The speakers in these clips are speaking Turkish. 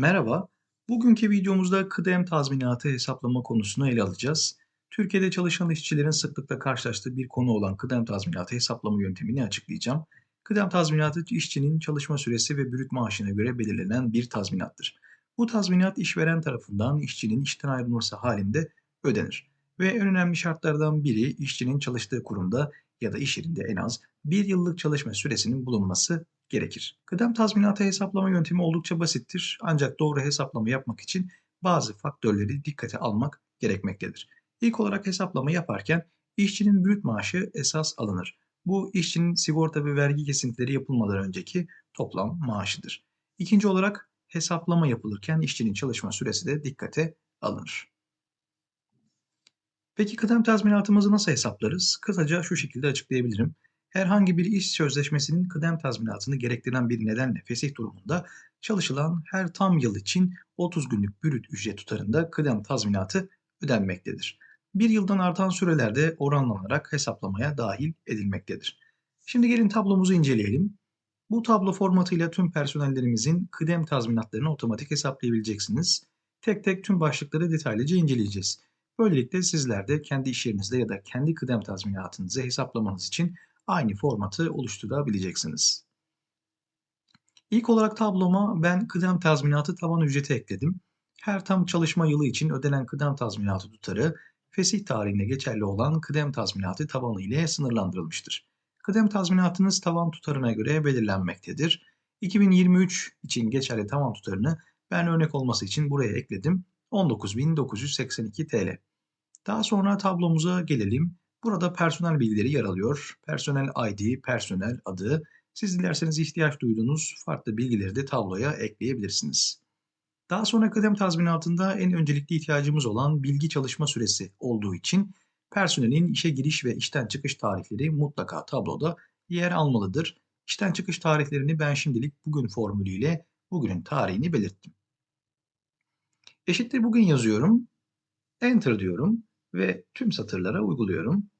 Merhaba. Bugünkü videomuzda kıdem tazminatı hesaplama konusunu ele alacağız. Türkiye'de çalışan işçilerin sıklıkla karşılaştığı bir konu olan kıdem tazminatı hesaplama yöntemini açıklayacağım. Kıdem tazminatı işçinin çalışma süresi ve brüt maaşına göre belirlenen bir tazminattır. Bu tazminat işveren tarafından işçinin işten ayrılması halinde ödenir. Ve en önemli şartlardan biri işçinin çalıştığı kurumda ya da iş yerinde en az bir yıllık çalışma süresinin bulunması gerekir. Kıdem tazminatı hesaplama yöntemi oldukça basittir ancak doğru hesaplama yapmak için bazı faktörleri dikkate almak gerekmektedir. İlk olarak hesaplama yaparken işçinin brüt maaşı esas alınır. Bu işçinin sigorta ve vergi kesintileri yapılmadan önceki toplam maaşıdır. İkinci olarak hesaplama yapılırken işçinin çalışma süresi de dikkate alınır. Peki kıdem tazminatımızı nasıl hesaplarız? Kısaca şu şekilde açıklayabilirim. Herhangi bir iş sözleşmesinin kıdem tazminatını gerektiren bir nedenle fesih durumunda çalışılan her tam yıl için 30 günlük brüt ücret tutarında kıdem tazminatı ödenmektedir. Bir yıldan artan sürelerde oranlanarak hesaplamaya dahil edilmektedir. Şimdi gelin tablomuzu inceleyelim. Bu tablo formatıyla tüm personellerimizin kıdem tazminatlarını otomatik hesaplayabileceksiniz. Tek tek tüm başlıkları detaylıca inceleyeceğiz. Böylelikle sizler de kendi iş yerinizde ya da kendi kıdem tazminatınızı hesaplamanız için aynı formatı oluşturabileceksiniz. İlk olarak tabloma ben kıdem tazminatı tavan ücreti ekledim. Her tam çalışma yılı için ödenen kıdem tazminatı tutarı fesih tarihine geçerli olan kıdem tazminatı tavanı ile sınırlandırılmıştır. Kıdem tazminatınız tavan tutarına göre belirlenmektedir. 2023 için geçerli tavan tutarını ben örnek olması için buraya ekledim. 19.982 TL. Daha sonra tablomuza gelelim. Burada personel bilgileri yer alıyor. Personel ID, personel adı. Siz dilerseniz ihtiyaç duyduğunuz farklı bilgileri de tabloya ekleyebilirsiniz. Daha sonra kıdem tazminatında en öncelikli ihtiyacımız olan bilgi çalışma süresi olduğu için personelin işe giriş ve işten çıkış tarihleri mutlaka tabloda yer almalıdır. İşten çıkış tarihlerini ben şimdilik bugün formülüyle bugünün tarihini belirttim. Eşittir bugün yazıyorum. Enter diyorum ve tüm satırlara uyguluyorum.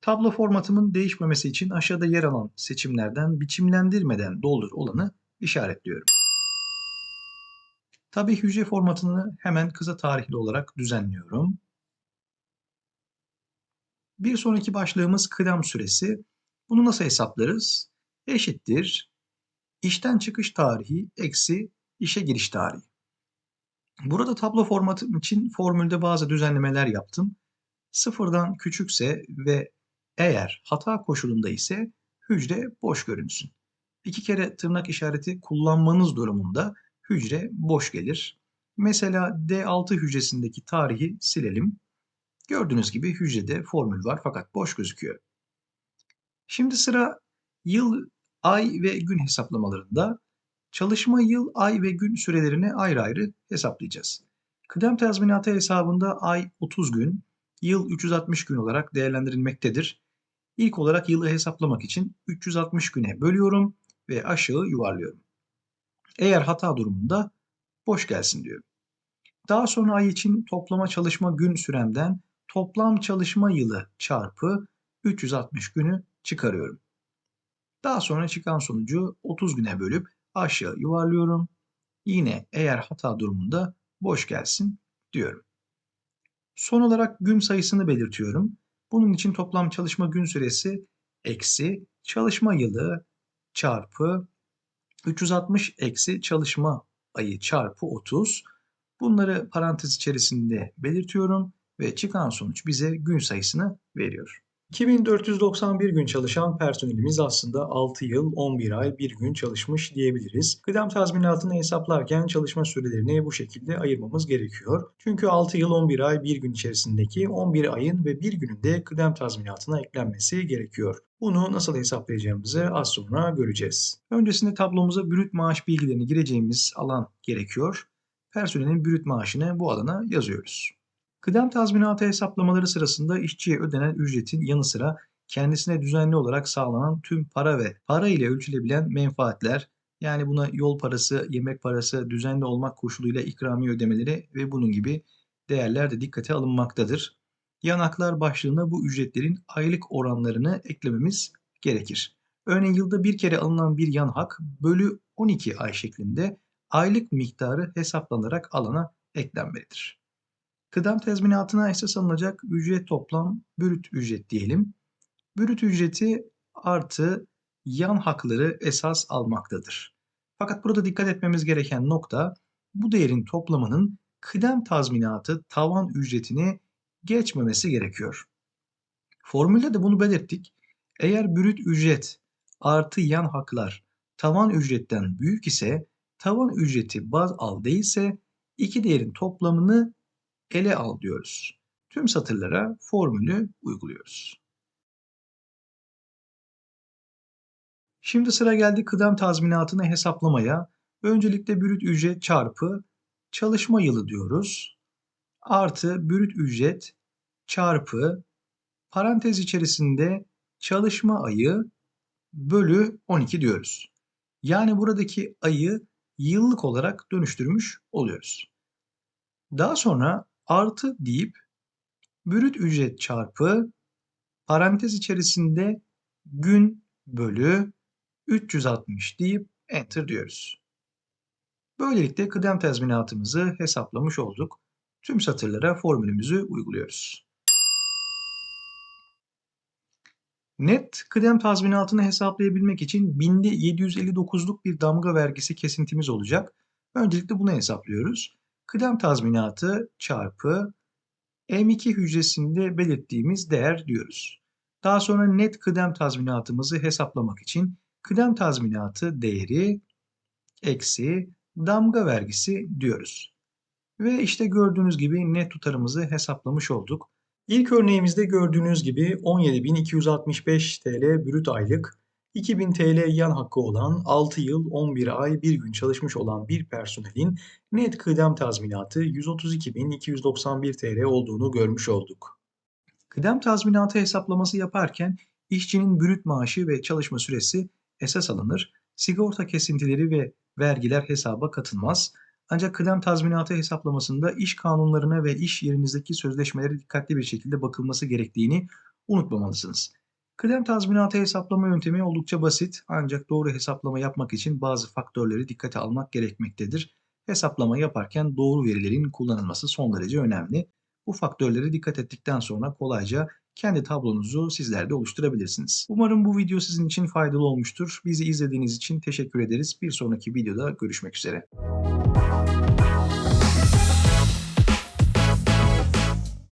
Tablo formatımın değişmemesi için aşağıda yer alan seçimlerden biçimlendirmeden doldur olanı işaretliyorum. Tabi hücre formatını hemen kısa tarihli olarak düzenliyorum. Bir sonraki başlığımız kıdem süresi. Bunu nasıl hesaplarız? Eşittir. İşten çıkış tarihi eksi işe giriş tarihi. Burada tablo formatım için formülde bazı düzenlemeler yaptım. Sıfırdan küçükse ve eğer hata koşulunda ise hücre boş görünsün. İki kere tırnak işareti kullanmanız durumunda hücre boş gelir. Mesela D6 hücresindeki tarihi silelim. Gördüğünüz gibi hücrede formül var fakat boş gözüküyor. Şimdi sıra yıl, ay ve gün hesaplamalarında çalışma yıl, ay ve gün sürelerini ayrı ayrı hesaplayacağız. Kıdem tazminatı hesabında ay 30 gün, yıl 360 gün olarak değerlendirilmektedir. İlk olarak yılı hesaplamak için 360 güne bölüyorum ve aşağı yuvarlıyorum. Eğer hata durumunda boş gelsin diyorum. Daha sonra ay için toplama çalışma gün süremden toplam çalışma yılı çarpı 360 günü çıkarıyorum. Daha sonra çıkan sonucu 30 güne bölüp aşağı yuvarlıyorum. Yine eğer hata durumunda boş gelsin diyorum. Son olarak gün sayısını belirtiyorum. Bunun için toplam çalışma gün süresi eksi çalışma yılı çarpı 360 eksi çalışma ayı çarpı 30. Bunları parantez içerisinde belirtiyorum ve çıkan sonuç bize gün sayısını veriyor. 2491 gün çalışan personelimiz aslında 6 yıl 11 ay 1 gün çalışmış diyebiliriz. Kıdem tazminatını hesaplarken çalışma sürelerini bu şekilde ayırmamız gerekiyor. Çünkü 6 yıl 11 ay 1 gün içerisindeki 11 ayın ve 1 günün de kıdem tazminatına eklenmesi gerekiyor. Bunu nasıl hesaplayacağımızı az sonra göreceğiz. Öncesinde tablomuza brüt maaş bilgilerini gireceğimiz alan gerekiyor. Personelin brüt maaşını bu alana yazıyoruz. Kıdem tazminatı hesaplamaları sırasında işçiye ödenen ücretin yanı sıra kendisine düzenli olarak sağlanan tüm para ve para ile ölçülebilen menfaatler yani buna yol parası, yemek parası, düzenli olmak koşuluyla ikramiye ödemeleri ve bunun gibi değerler de dikkate alınmaktadır. Yanaklar başlığına bu ücretlerin aylık oranlarını eklememiz gerekir. Örneğin yılda bir kere alınan bir yan hak bölü 12 ay şeklinde aylık miktarı hesaplanarak alana eklenmelidir. Kıdem tazminatına esas alınacak ücret toplam brüt ücret diyelim. Brüt ücreti artı yan hakları esas almaktadır. Fakat burada dikkat etmemiz gereken nokta bu değerin toplamının kıdem tazminatı tavan ücretini geçmemesi gerekiyor. Formülde de bunu belirttik. Eğer brüt ücret artı yan haklar tavan ücretten büyük ise tavan ücreti baz al değilse iki değerin toplamını ele al diyoruz. Tüm satırlara formülü uyguluyoruz. Şimdi sıra geldi kıdem tazminatını hesaplamaya. Öncelikle brüt ücret çarpı çalışma yılı diyoruz. Artı brüt ücret çarpı parantez içerisinde çalışma ayı bölü 12 diyoruz. Yani buradaki ayı yıllık olarak dönüştürmüş oluyoruz. Daha sonra artı deyip brüt ücret çarpı parantez içerisinde gün bölü 360 deyip enter diyoruz. Böylelikle kıdem tazminatımızı hesaplamış olduk. Tüm satırlara formülümüzü uyguluyoruz. Net kıdem tazminatını hesaplayabilmek için binde 759'luk bir damga vergisi kesintimiz olacak. Öncelikle bunu hesaplıyoruz. Kıdem tazminatı çarpı M2 hücresinde belirttiğimiz değer diyoruz. Daha sonra net kıdem tazminatımızı hesaplamak için kıdem tazminatı değeri eksi damga vergisi diyoruz. Ve işte gördüğünüz gibi net tutarımızı hesaplamış olduk. İlk örneğimizde gördüğünüz gibi 17.265 TL brüt aylık, 2000 TL yan hakkı olan 6 yıl 11 ay 1 gün çalışmış olan bir personelin net kıdem tazminatı 132.291 TL olduğunu görmüş olduk. Kıdem tazminatı hesaplaması yaparken işçinin brüt maaşı ve çalışma süresi esas alınır, sigorta kesintileri ve vergiler hesaba katılmaz. Ancak kıdem tazminatı hesaplamasında iş kanunlarına ve iş yerinizdeki sözleşmelere dikkatli bir şekilde bakılması gerektiğini unutmamalısınız. Kıdem tazminatı hesaplama yöntemi oldukça basit ancak doğru hesaplama yapmak için bazı faktörleri dikkate almak gerekmektedir. Hesaplama yaparken doğru verilerin kullanılması son derece önemli. Bu faktörlere dikkat ettikten sonra kolayca kendi tablonuzu sizler de oluşturabilirsiniz. Umarım bu video sizin için faydalı olmuştur. Bizi izlediğiniz için teşekkür ederiz. Bir sonraki videoda görüşmek üzere.